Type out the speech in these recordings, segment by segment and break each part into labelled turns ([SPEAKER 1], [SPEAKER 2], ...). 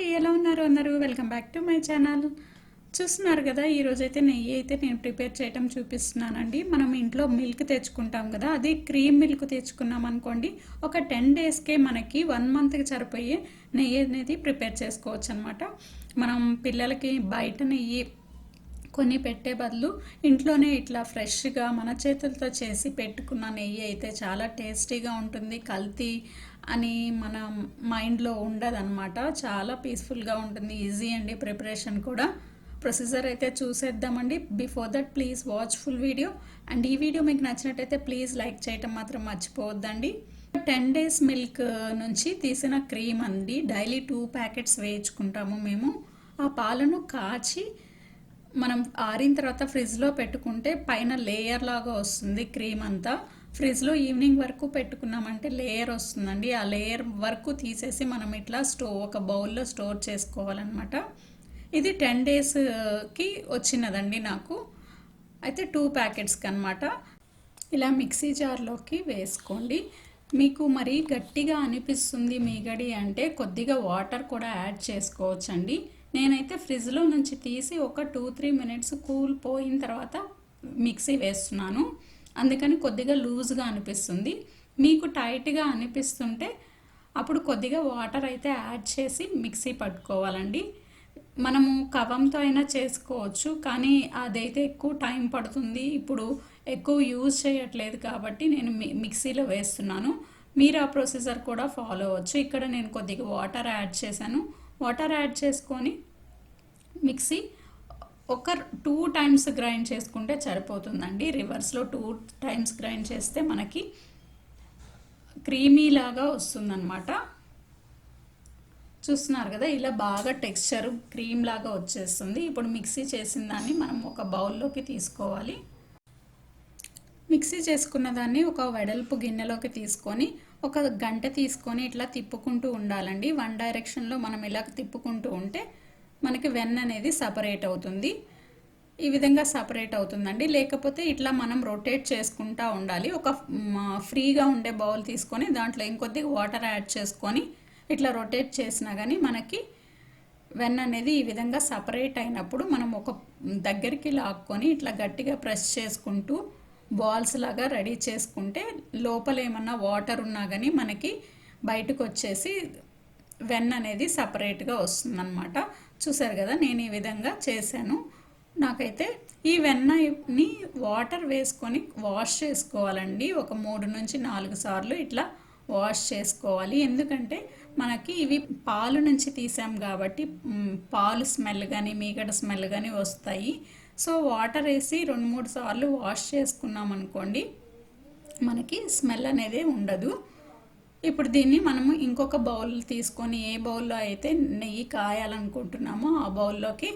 [SPEAKER 1] అండి ఎలా ఉన్నారు? అందరూ welcome back to my channel. చూస్తున్నారు కదా ఈరోజైతే అయితే నెయ్యి అయితే నేను ప్రిపేర్ చేయటం చూపిస్తున్నానండి. మనం ఇంట్లో మిల్క్ తెచ్చుకుంటాం కదా అది క్రీమ్ మిల్క్ తెచ్చుకున్నాం అనుకోండి ఒక టెన్ డేస్కే మనకి వన్ మంత్కి సరిపోయే నెయ్యి అనేది ప్రిపేర్ చేసుకోవచ్చు అనమాట మనం పిల్లలకి బయట నెయ్యి కొన్ని పెట్టే బదులు ఇంట్లోనే ఇట్లా ఫ్రెష్గా మన చేతులతో చేసి పెట్టుకున్న నెయ్యి అయితే చాలా టేస్టీగా ఉంటుంది కల్తీ అని మన మైండ్లో ఉండదన్నమాట. చాలా పీస్ఫుల్గా ఉంటుంది. ఈజీ అండి ప్రిపరేషన్ కూడా. ప్రొసీజర్ అయితే చూసేద్దామండి. Before that please watch full video and ఈ వీడియో మీకు నచ్చినట్టయితే ప్లీజ్ లైక్ చేయటం మాత్రం మర్చిపోవద్దండి. టెన్ డేస్ మిల్క్ నుంచి తీసిన క్రీమ్ అండి. డైలీ టూ ప్యాకెట్స్ వేయించుకుంటాము మేము. ఆ పాలను కాచి మనం ఆరిన తర్వాత ఫ్రిడ్జ్లో పెట్టుకుంటే పైన లేయర్ లాగా వస్తుంది క్రీమ్ అంతా. ఫ్రిడ్జ్లో ఈవినింగ్ వరకు పెట్టుకున్నామంటే లేయర్ వస్తుందండి. ఆ లేయర్ వరకు తీసేసి మనం ఇట్లా స్టో ఒక బౌల్లో స్టోర్ చేసుకోవాలన్నమాట. ఇది టెన్ డేస్కి వచ్చినదండి నాకు. అయితే టూ ప్యాకెట్స్కి అనమాట ఇలా మిక్సీ జార్లోకి వేసుకోండి. మీకు మరి గట్టిగా అనిపిస్తుంది మీగడి అంటే కొద్దిగా వాటర్ కూడా యాడ్ చేసుకోవచ్చండి. నేనైతే ఫ్రిడ్జ్లో నుంచి తీసి ఒక టూ త్రీ మినిట్స్ కూల్ పోయిన తర్వాత మిక్సీ వేస్తున్నాను. అందుకని కొద్దిగా లూజ్గా అనిపిస్తుంది. మీకు టైట్గా అనిపిస్తుంటే అప్పుడు కొద్దిగా వాటర్ అయితే యాడ్ చేసి మిక్సీ పట్టుకోవాలండి. మనము కవంతో అయినా చేసుకోవచ్చు కానీ అదైతే ఎక్కువ టైం పడుతుంది. ఇప్పుడు ఎక్కువ యూజ్ చేయట్లేదు కాబట్టి నేను మి మిక్సీలో వేస్తున్నాను. మీరు ఆ ప్రొసీజర్ కూడా ఫాలో అవ్వచ్చు. ఇక్కడ నేను కొద్దిగా వాటర్ యాడ్ చేశాను. వాటర్ యాడ్ చేసుకొని మిక్సీ ఒక టూ టైమ్స్ గ్రైండ్ చేసుకుంటే సరిపోతుందండి. రివర్స్లో టూ టైమ్స్ గ్రైండ్ చేస్తే మనకి క్రీమీలాగా వస్తుందన్నమాట. చూస్తున్నారు కదా ఇలా బాగా టెక్స్చర్ క్రీమ్ లాగా వచ్చేస్తుంది. ఇప్పుడు మిక్సీ చేసిన దాన్ని మనం ఒక బౌల్లోకి తీసుకోవాలి. మిక్సీ చేసుకున్న దాన్ని ఒక వెడల్పు గిన్నెలోకి తీసుకొని ఒక గంట తీసుకొని ఇట్లా తిప్పుకుంటూ ఉండాలండి. వన్ డైరెక్షన్లో మనం ఇలా తిప్పుకుంటూ ఉంటే మనకి వెన్న అనేది సపరేట్ అవుతుంది. ఈ విధంగా సపరేట్ అవుతుందండి. లేకపోతే ఇట్లా మనం రొటేట్ చేసుకుంటూ ఉండాలి. ఒక ఫ్రీగా ఉండే బౌల్ తీసుకొని దాంట్లో ఇంకొద్ది వాటర్ యాడ్ చేసుకొని ఇట్లా రొటేట్ చేసినా కానీ మనకి వెన్న అనేది ఈ విధంగా సపరేట్ అయినప్పుడు మనం ఒక దగ్గరికి లాక్కొని ఇట్లా గట్టిగా ప్రెస్ చేసుకుంటూ బాల్స్ లాగా రెడీ చేసుకుంటే లోపల ఏమన్నా వాటర్ ఉన్నా కానీ మనకి బయటకు వచ్చేసి వెన్న అనేది సపరేట్గా వస్తుందన్నమాట. చూసారు కదా నేను ఈ విధంగా చేశాను. నాకైతే ఈ వెన్నని వాటర్ వేసుకొని వాష్ చేసుకోవాలండి. ఒక మూడు నుంచి నాలుగు సార్లు ఇట్లా వాష్ చేసుకోవాలి. ఎందుకంటే మనకి ఇవి పాలు నుంచి తీసాం కాబట్టి పాలు స్మెల్ కానీ మీగడ స్మెల్ కానీ వస్తాయి. సో వాటర్ వేసి రెండు మూడు సార్లు వాష్ చేసుకున్నాం అనుకోండి మనకి స్మెల్ అనేది ఉండదు. ఇప్పుడు దీన్ని మనము ఇంకొక బౌల్ తీసుకొని ఏ బౌల్లో అయితే నెయ్యి కాయాలనుకుంటున్నామో ఆ బౌల్లోకి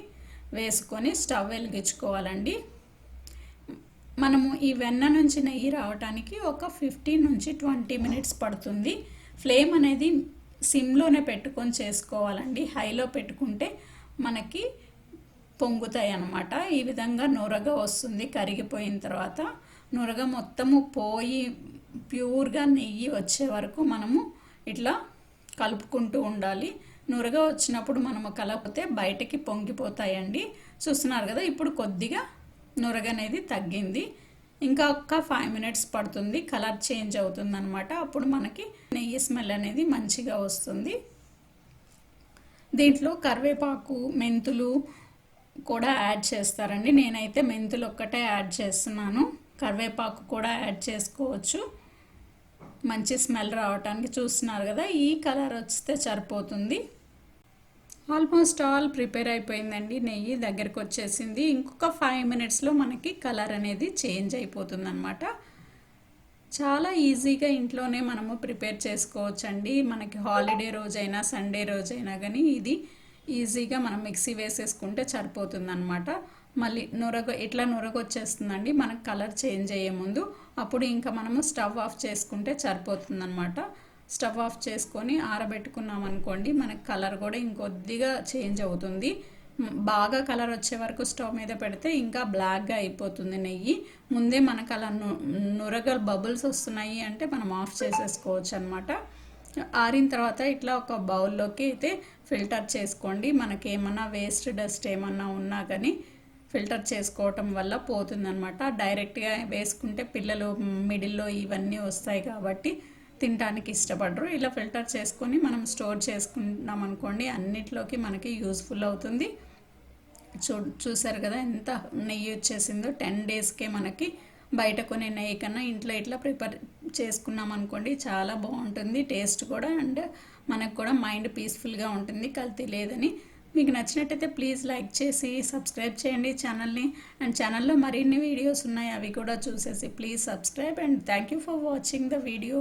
[SPEAKER 1] వేసుకొని స్టవ్ వెలిగించుకోవాలండి. మనము ఈ వెన్న నుంచి నెయ్యి రావడానికి ఒక ఫిఫ్టీన్ నుంచి ట్వంటీ మినిట్స్ పడుతుంది. ఫ్లేమ్ అనేది సిమ్లోనే పెట్టుకొని చేసుకోవాలండి. హైలో పెట్టుకుంటే మనకి పొంగుతాయి అన్నమాట. ఈ విధంగా నొరగ వస్తుంది. కరిగిపోయిన తర్వాత నొరగ మొత్తము పోయి ప్యూర్గా నెయ్యి వచ్చే వరకు మనము ఇట్లా కలుపుకుంటూ ఉండాలి. నురగ వచ్చినప్పుడు మనము కలపితే బయటకి పొంగిపోతాయండి. చూస్తున్నారు కదా ఇప్పుడు కొద్దిగా నురగ అనేది తగ్గింది. ఇంకా ఒక్క ఫైవ్ మినిట్స్ పడుతుంది కలర్ చేంజ్ అవుతుంది అనమాట అప్పుడు మనకి నెయ్యి స్మెల్ అనేది మంచిగా వస్తుంది. దీంట్లో కరివేపాకు మెంతులు కూడా యాడ్ చేస్తారండి. నేనైతే మెంతులు ఒక్కటే యాడ్ చేస్తున్నాను. కరివేపాకు కూడా యాడ్ చేసుకోవచ్చు. మంచి స్మెల్ రావడానికి చూస్తున్నారు కదా ఈ కలర్ వస్తే సరిపోతుంది. ఆల్మోస్ట్ ఆల్ ప్రిపేర్ అయిపోయిందండి నెయ్యి దగ్గరకు వచ్చేసింది. ఇంకొక ఫైవ్ మినిట్స్లో మనకి కలర్ అనేది చేంజ్ అయిపోతుంది అనమాట చాలా ఈజీగా ఇంట్లోనే మనము ప్రిపేర్ చేసుకోవచ్చండి. మనకి హాలిడే రోజైనా సండే రోజైనా కానీ ఇది ఈజీగా మనం మిక్సీ వేసేసుకుంటే సరిపోతుంది అనమాట మళ్ళీ నురగ ఇట్లా నురగ వచ్చేస్తుందండి మనకు కలర్ చేంజ్ అయ్యే ముందు. అప్పుడు ఇంకా మనము స్టవ్ ఆఫ్ చేసుకుంటే సరిపోతుందనమాట స్టవ్ ఆఫ్ చేసుకొని ఆరబెట్టుకున్నాం అనుకోండి మనకు కలర్ కూడా ఇంకొద్దిగా చేంజ్ అవుతుంది. బాగా కలర్ వచ్చే వరకు స్టవ్ మీద పెడితే ఇంకా బ్లాక్గా అయిపోతుంది నెయ్యి. ముందే మనకు అలా నురగ బబుల్స్ వస్తున్నాయి అంటే మనం ఆఫ్ చేసేసుకోవచ్చు అనమాట ఆరిన తర్వాత ఇట్లా ఒక బౌల్లోకి అయితే ఫిల్టర్ చేసుకోండి. మనకి ఏమన్నా వేస్ట్ డస్ట్ ఏమన్నా ఉన్నా కానీ ఫిల్టర్ చేసుకోవటం వల్ల పోతుందనమాట డైరెక్ట్గా వేసుకుంటే పిల్లలు మిడిల్లో ఇవన్నీ వస్తాయి కాబట్టి తినడానికి ఇష్టపడరు. ఇలా ఫిల్టర్ చేసుకొని మనం స్టోర్ చేసుకున్నాం అనుకోండి అన్నిట్లోకి మనకి యూస్ఫుల్ అవుతుంది. చూ చూసారు కదా ఎంత నెయ్యి వచ్చేసిందో. టెన్ డేస్కే మనకి బయట కొనే నెయ్యి కన్నా ఇంట్లో ఇట్లా ప్రిపేర్ చేసుకున్నాం అనుకోండి చాలా బాగుంటుంది. టేస్ట్ కూడా అండ్ మనకు కూడా మైండ్ పీస్ఫుల్గా ఉంటుంది. కల్తీ లేదని మీకు నచ్చినట్టయితే ప్లీజ్ లైక్ చేసి సబ్స్క్రైబ్ చేయండి ఛానల్ని. అండ్ ఛానల్లో మరిన్ని వీడియోస్ ఉన్నాయి అవి కూడా చూసేసి please subscribe and thank you for watching the video.